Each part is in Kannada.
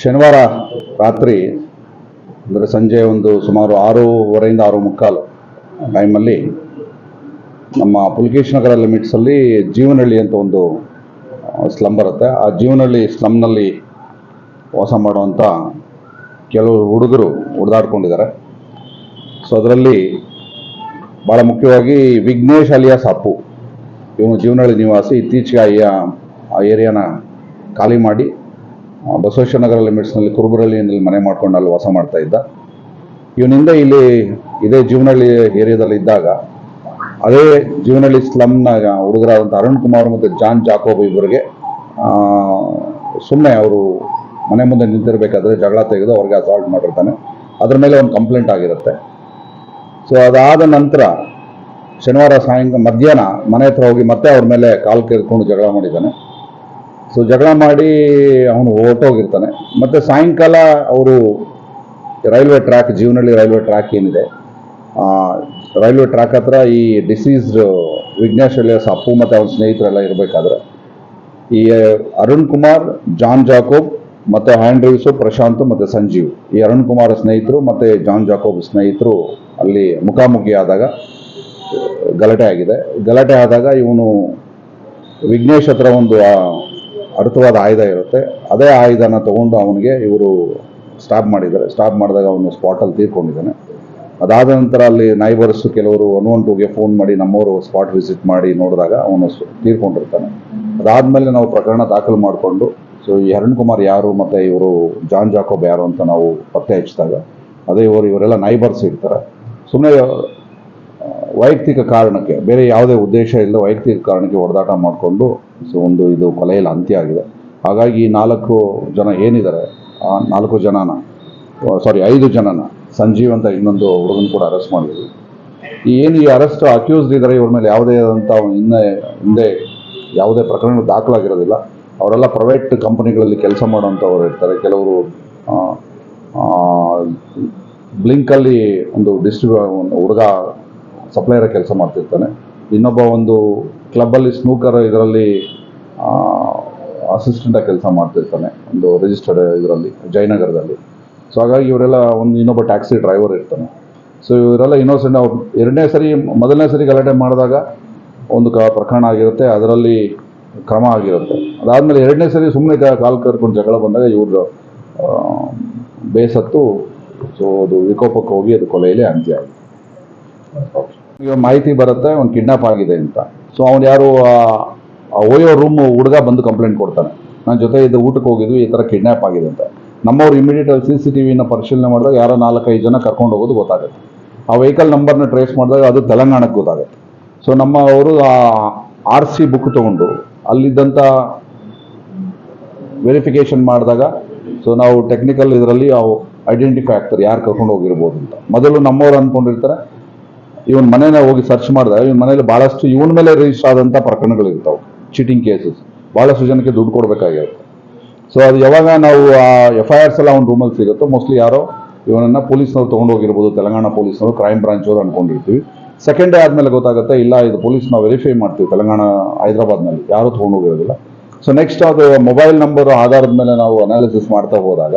ಶನಿವಾರ ರಾತ್ರಿ, ಅಂದರೆ ಸಂಜೆ ಒಂದು ಸುಮಾರು ಆರೂವರೆಯಿಂದ ಆರು ಮುಕ್ಕಾಲು ಟೈಮಲ್ಲಿ ನಮ್ಮ ಪುಲಕೇಶ್ ನಗರ ಲಿಮಿಟ್ಸಲ್ಲಿ ಜೀವನಹಳ್ಳಿ ಅಂತ ಒಂದು ಸ್ಲಮ್ ಬರುತ್ತೆ. ಆ ಜೀವನಹಳ್ಳಿ ಸ್ಲಮ್ನಲ್ಲಿ ವಾಸ ಮಾಡುವಂಥ ಕೆಲವು ಹುಡುಗರು ಹುಡ್ದಾಡ್ಕೊಂಡಿದ್ದಾರೆ. ಸೊ ಅದರಲ್ಲಿ ಭಾಳ ಮುಖ್ಯವಾಗಿ ವಿಘ್ನೇಶ್ ಅಲಿಯಾಸ್ ಅಪ್ಪು. ಇವನು ಜೀವನಹಳ್ಳಿ ನಿವಾಸಿ. ಇತ್ತೀಚೆಗೆ ಆ ಏರಿಯಾನ ಖಾಲಿ ಮಾಡಿ ಆ, ಬಸವೇಶ್ವರ ನಗರ ಲಿಮಿಟ್ಸ್ನಲ್ಲಿ ಕುರುಬರಳ್ಳಿಯಲ್ಲಿ ಮನೆ ಮಾಡ್ಕೊಂಡು ಅಲ್ಲಿ ವಾಸ ಮಾಡ್ತಾ ಇದ್ದ. ಇವನಿಂದ ಇಲ್ಲಿ ಇದೇ ಜೀವನಹಳ್ಳಿ ಏರಿಯಾದಲ್ಲಿ ಇದ್ದಾಗ ಅದೇ ಜೀವನಹಳ್ಳಿ ಸ್ಲಮ್ನ ಹುಡುಗರಾದಂಥ ಅರುಣ್ ಕುಮಾರ್ ಮತ್ತು ಜಾನ್ ಜಾಕೋಬ್ ಇಬ್ಬರಿಗೆ ಸುಮ್ಮನೆ ಅವರು ಮನೆ ಮುಂದೆ ನಿಂತಿರಬೇಕಾದ್ರೆ ಜಗಳ ತೆಗೆದು ಅವ್ರಿಗೆ ಅಸಾಲ್ಟ್ ಮಾಡಿರ್ತಾನೆ. ಅದ್ರ ಮೇಲೆ ಒಂದು ಕಂಪ್ಲೇಂಟ್ ಆಗಿರುತ್ತೆ. ಸೊ ಅದಾದ ನಂತರ ಶನಿವಾರ ಸಾಯಂಕಾಲ ಮಧ್ಯಾಹ್ನ ಮನೆ ಹತ್ರ ಹೋಗಿ ಮತ್ತೆ ಅವ್ರ ಮೇಲೆ ಕಾಲು ಕೇಳ್ಕೊಂಡು ಜಗಳ ಮಾಡಿದ್ದಾನೆ. ಸೊ ಜಗಳ ಮಾಡಿ ಅವನು ಹೊರಟೋಗಿರ್ತಾನೆ. ಮತ್ತು ಸಾಯಂಕಾಲ ಅವರು railway track, Jeevanahalli railway track ಏನಿದೆ ರೈಲ್ವೆ ಟ್ರ್ಯಾಕ್ ಹತ್ರ ಈ ಡಿಸೀಸ್ಡ್ ವಿಘ್ನೇಶ್ ಅಲಿಯಾಸ್ ಅಪ್ಪು ಮತ್ತು ಅವನ ಸ್ನೇಹಿತರೆಲ್ಲ ಇರಬೇಕಾದ್ರೆ, ಈ ಅರುಣ್ ಕುಮಾರ್, ಜಾನ್ ಜಾಕೋಬ್ ಮತ್ತು ಹ್ಯಾಂಡ್ರೀವ್ಸು ಪ್ರಶಾಂತ್ ಮತ್ತು ಸಂಜೀವ್. ಈ ಅರುಣ್ ಕುಮಾರ್ ಸ್ನೇಹಿತರು ಮತ್ತು ಜಾನ್ ಜಾಕೋಬ್ ಸ್ನೇಹಿತರು ಅಲ್ಲಿ ಮುಖಾಮುಖಿ ಆದಾಗ, ಗಲಾಟೆ ಆಗಿದೆ. ಗಲಾಟೆ ಆದಾಗ ಇವನು ವಿಘ್ನೇಶ್ ಹತ್ರ ಒಂದು ಅರ್ಥವಾದ ಆಯುಧ ಇರುತ್ತೆ. ಅದೇ ಆಯುಧನ ತಗೊಂಡು ಅವನಿಗೆ ಇವರು ಸ್ಟಾಪ್ ಮಾಡಿದ್ದಾರೆ. ಸ್ಟಾಪ್ ಮಾಡಿದಾಗ ಅವನು ಸ್ಪಾಟಲ್ಲಿ ತೀರ್ಕೊಂಡಿದ್ದಾನೆ. ಅದಾದ ನಂತರ ಅಲ್ಲಿ ನೈಬರ್ಸ್ ಕೆಲವರು ಒನ್ ಒನ್ ಟೂಗೆ ಫೋನ್ ಮಾಡಿ ನಮ್ಮವರು ಸ್ಪಾಟ್ ವಿಸಿಟ್ ಮಾಡಿ ನೋಡಿದಾಗ ಅವನು ತೀರ್ಕೊಂಡಿರ್ತಾನೆ. ಅದಾದಮೇಲೆ ನಾವು ಪ್ರಕರಣ ದಾಖಲು ಮಾಡಿಕೊಂಡು ಸೊ ಈ ಅರುಣ್ ಕುಮಾರ್ ಯಾರು ಮತ್ತು ಇವರು ಜಾನ್ ಜಾಕೋಬ್ ಯಾರು ಅಂತ ನಾವು ಪತ್ತೆ ಹಚ್ಚಿದಾಗ, ಅದೇ ಇವರು ಇವರೆಲ್ಲ ನೈಬರ್ಸ್ ಇರ್ತಾರೆ. ಸುಮ್ಮನೆ ವೈಯಕ್ತಿಕ ಕಾರಣಕ್ಕೆ, ಬೇರೆ ಯಾವುದೇ ಉದ್ದೇಶ ಇಲ್ಲ ವೈಯಕ್ತಿಕ ಕಾರಣಕ್ಕೆ ಹೊಡೆದಾಟ ಮಾಡಿಕೊಂಡು ಸೊ ಒಂದು ಇದು ಕೊಲೆಯಲ್ಲಿ ಅಂತ್ಯ ಆಗಿದೆ ಹಾಗಾಗಿ ನಾಲ್ಕು ಜನ ಏನಿದ್ದಾರೆ, ಆ ನಾಲ್ಕು ಜನನ ಸಾರಿ ಐದು ಜನನ, ಸಂಜೀವ್ ಅಂತ ಇನ್ನೊಂದು ಹುಡುಗನ ಕೂಡ ಅರೆಸ್ಟ್ ಮಾಡಿದ್ವಿ ಈ ಏನು ಈ ಅರೆಸ್ಟ್ ಅಕ್ಯೂಸ್ಡ್ ಇದ್ದಾರೆ ಇವ್ರ ಮೇಲೆ ಯಾವುದೇ ಆದಂಥ ಹಿಂದೆ ಹಿಂದೆ ಯಾವುದೇ ಪ್ರಕರಣ ದಾಖಲಾಗಿರೋದಿಲ್ಲ. ಅವರೆಲ್ಲ ಪ್ರೈವೇಟ್ ಕಂಪನಿಗಳಲ್ಲಿ ಕೆಲಸ ಮಾಡುವಂಥವ್ರು ಇರ್ತಾರೆ. ಕೆಲವರು ಬ್ಲಿಂಕಲ್ಲಿ ಒಂದು ಡಿಸ್ಟ್ರಿಬ್ಯೂ ಒಂದು ಹುಡುಗ ಸಪ್ಲೈಯರ್ ಕೆಲಸ ಮಾಡ್ತಿರ್ತಾನೆ. ಇನ್ನೊಬ್ಬ ಒಂದು ಕ್ಲಬ್ಬಲ್ಲಿ ಸ್ನೂಕರ್ ಇದರಲ್ಲಿ ಅಸಿಸ್ಟೆಂಟಾಗಿ ಕೆಲಸ ಮಾಡ್ತಿರ್ತಾನೆ, ಒಂದು ರಿಜಿಸ್ಟರ್ಡ್ ಇದರಲ್ಲಿ, ಜಯನಗರದಲ್ಲಿ. ಸೊ ಹಾಗಾಗಿ ಇವರೆಲ್ಲ ಒಂದು ಇನ್ನೊಬ್ಬ ಟ್ಯಾಕ್ಸಿ ಡ್ರೈವರ್ ಇರ್ತಾನೆ. ಸೊ ಇವರೆಲ್ಲ ಇನ್ನೋಸೆಂಟ್ ಅವ್ರು, ಎರಡನೇ ಸರಿ, ಮೊದಲನೇ ಸರಿ ಗಲಾಟೆ ಮಾಡಿದಾಗ ಒಂದು ಕ, ಪ್ರಕರಣ ಆಗಿರುತ್ತೆ, ಅದರಲ್ಲಿ ಕ್ರಮ ಆಗಿರುತ್ತೆ. ಅದಾದಮೇಲೆ ಎರಡನೇ ಸರಿ ಸುಮ್ಮನೆ ಕಾಲು ಕರ್ಕೊಂಡು ಜಗಳ ಬಂದಾಗ ಇವರು ಬೇಸತ್ತು, ಸೊ, ಅದು ವಿಕೋಪಕ್ಕೆ ಹೋಗಿ ಅದು ಕೊಲೆಯಲ್ಲಿ ಅಂತ್ಯ ಆಯಿತು. ಈಗ ಮಾಹಿತಿ ಬರುತ್ತೆ, ಅವ್ನು ಕಿಡ್ನಾಪ್ ಆಗಿದೆ ಅಂತ. ಸೊ ಅವ್ನು ಯಾರು, ಆ- ಆ ಓಯೋ ರೂಮ್ ಹುಡುಗ ಬಂದು ಕಂಪ್ಲೇಂಟ್ ಕೊಡ್ತಾನೆ. ನನ್ನ ಜೊತೆ ಇದ್ದ ಊಟಕ್ಕೆ ಹೋಗಿದ್ವಿ, ಈ ಥರ ಕಿಡ್ನಾಪ್ ಆಗಿದೆ ಅಂತ. ನಮ್ಮವ್ರು ಇಮಿಡಿಯೇಟ್ ಆಗಿ ಸಿ ಸಿ ಟಿ ವಿನ ಪರಿಶೀಲನೆ ಮಾಡಿದಾಗ ಯಾರೋ ನಾಲ್ಕೈದು ಜನ ಕರ್ಕೊಂಡು ಹೋಗೋದು ಗೊತ್ತಾಗುತ್ತೆ. ಆ ವೆಹಿಕಲ್ ನಂಬರ್ನ ಟ್ರೇಸ್ ಮಾಡಿದಾಗ ಅದು ತೆಲಂಗಾಣಕ್ಕೆ ಗೊತ್ತಾಗುತ್ತೆ. ಸೊ ನಮ್ಮ ಅವರು ಆರ್ ಸಿ ಬುಕ್ ತೊಗೊಂಡು ಅಲ್ಲಿದ್ದಂಥ ವೆರಿಫಿಕೇಷನ್ ಮಾಡಿದಾಗ ಸೊ ನಾವು ಟೆಕ್ನಿಕಲ್ ಇದರಲ್ಲಿ ಅವು ಐಡೆಂಟಿಫೈ ಆಗ್ತಾರೆ, ಯಾರು ಕರ್ಕೊಂಡು ಹೋಗಿರ್ಬೋದು ಅಂತ. ಮೊದಲು ನಮ್ಮವ್ರು ಅಂದ್ಕೊಂಡಿರ್ತಾರೆ ಇವನ್ ಮನೇನ ಹೋಗಿ ಸರ್ಚ್ ಮಾಡಿದಾಗ ಇವನ್ ಮನೇಲಿ ಬಹಳಷ್ಟು ಇವನ್ ಮೇಲೆ ರಿಜಿಸ್ಟರ್ ಆದಂತ ಪ್ರಕರಣಗಳು ಇರ್ತಾವೆ ಚೀಟಿಂಗ್ ಕೇಸಸ್ ಬಹಳಷ್ಟು ಜನಕ್ಕೆ ದುಡ್ಡು ಕೊಡ್ಬೇಕಾಗಿರುತ್ತೆ. ಸೊ ಅದು ಯಾವಾಗ ನಾವು ಆ ಎಫ್ ಐ ಆರ್ಸ್ ಎಲ್ಲ ಅವ್ನ ರೂಮಲ್ಲಿ ಸಿಗುತ್ತೋ ಮೋಸ್ಟ್ಲಿ ಯಾರೋ ಇವನನ್ನ ಪೊಲೀಸ್ನವ್ರು ತೊಗೊಂಡು ಹೋಗಿರ್ಬೋದು ತೆಲಂಗಾಣ ಪೊಲೀಸ್ನವರು ಕ್ರೈಮ್ ಬ್ರಾಂಚ್ ಅವರು ಅನ್ಕೊಂಡಿರ್ತೀವಿ. ಸೆಕೆಂಡ್ ಡೇ ಆದಮೇಲೆ ಗೊತ್ತಾಗುತ್ತೆ, ಇಲ್ಲ ಇದು ಪೊಲೀಸ್ ನಾವು ವೆರಿಫೈ ಮಾಡ್ತೀವಿ, ತೆಲಂಗಾಣ, ಹೈದರಾಬಾದ್ನಲ್ಲಿ. ಯಾರು ತೊಗೊಂಡು ಹೋಗಿರೋದಿಲ್ಲ ಸೊ ನೆಕ್ಸ್ಟ್ ಅದು ಮೊಬೈಲ್ ನಂಬರ್ ಆಧಾರದ ಮೇಲೆ ನಾವು ಅನಾಲಿಸಿಸ್ ಮಾಡ್ತಾ ಹೋದಾಗ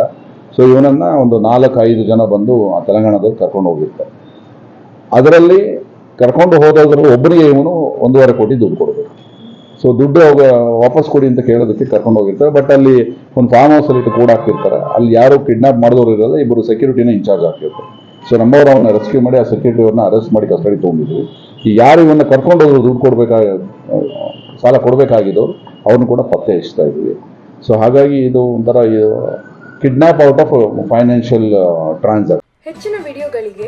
ಸೊ ಇವನನ್ನ ಒಂದು ನಾಲ್ಕು ಐದು ಜನ ಬಂದು ಆ ತೆಲಂಗಾಣದಲ್ಲಿ ಕರ್ಕೊಂಡು ಹೋಗಿರ್ತಾರೆ ಅದರಲ್ಲಿ ಕರ್ಕೊಂಡು ಹೋದೋದ್ರಲ್ಲಿ ಒಬ್ಬರಿಗೆ ಇವನು ಒಂದೂವರೆ ಕೋಟಿ ದುಡ್ಡು ಕೊಡಬೇಕು. ಸೊ ದುಡ್ಡು ಅವಾಗ ವಾಪಸ್ ಕೊಡಿ ಅಂತ ಕೇಳೋದಕ್ಕೆ ಕರ್ಕೊಂಡು ಹೋಗಿರ್ತಾರೆ. ಬಟ್ ಅಲ್ಲಿ ಒಂದು ಫಾರ್ಮ್ ಹೌಸ್ ಅಲ್ಲಿ ಕೂಡ ಹಾಕಿರ್ತಾರೆ ಅಲ್ಲಿ ಯಾರು ಕಿಡ್ನಾಪ್ ಮಾಡಿದವರು ಇರಲ್ಲ ಇಬ್ಬರು ಸೆಕ್ಯೂರಿಟಿನ ಇನ್ಚಾರ್ಜ್ ಹಾಕಿರ್ತಾರೆ ಸೊ ನಮ್ಮವರು ಅವನ್ನ ರೆಸ್ಕ್ಯೂ ಮಾಡಿ ಆ ಸೆಕ್ಯೂರಿಟಿಯವ್ರನ್ನ ಅರೆಸ್ಟ್ ಮಾಡಿ ಕಸ್ಟಡಿ ತೊಗೊಂಡಿದ್ರು ಈ ಯಾರು ಇವನ್ನ ಕರ್ಕೊಂಡು ಹೋದ್ರು ದುಡ್ಡು ಕೊಡಬೇಕಾಗ ಸಾಲ ಕೊಡಬೇಕಾಗಿದ್ದವ್ರು ಅವ್ರನ್ನ ಕೂಡ ಪತ್ತೆ ಹಚ್ತಾ ಇದ್ವಿ. ಸೊ ಹಾಗಾಗಿ ಇದು ಒಂಥರ kidnap out of financial transaction ಹೆಚ್ಚಿನ ವಿಡಿಯೋಗಳಿಗೆ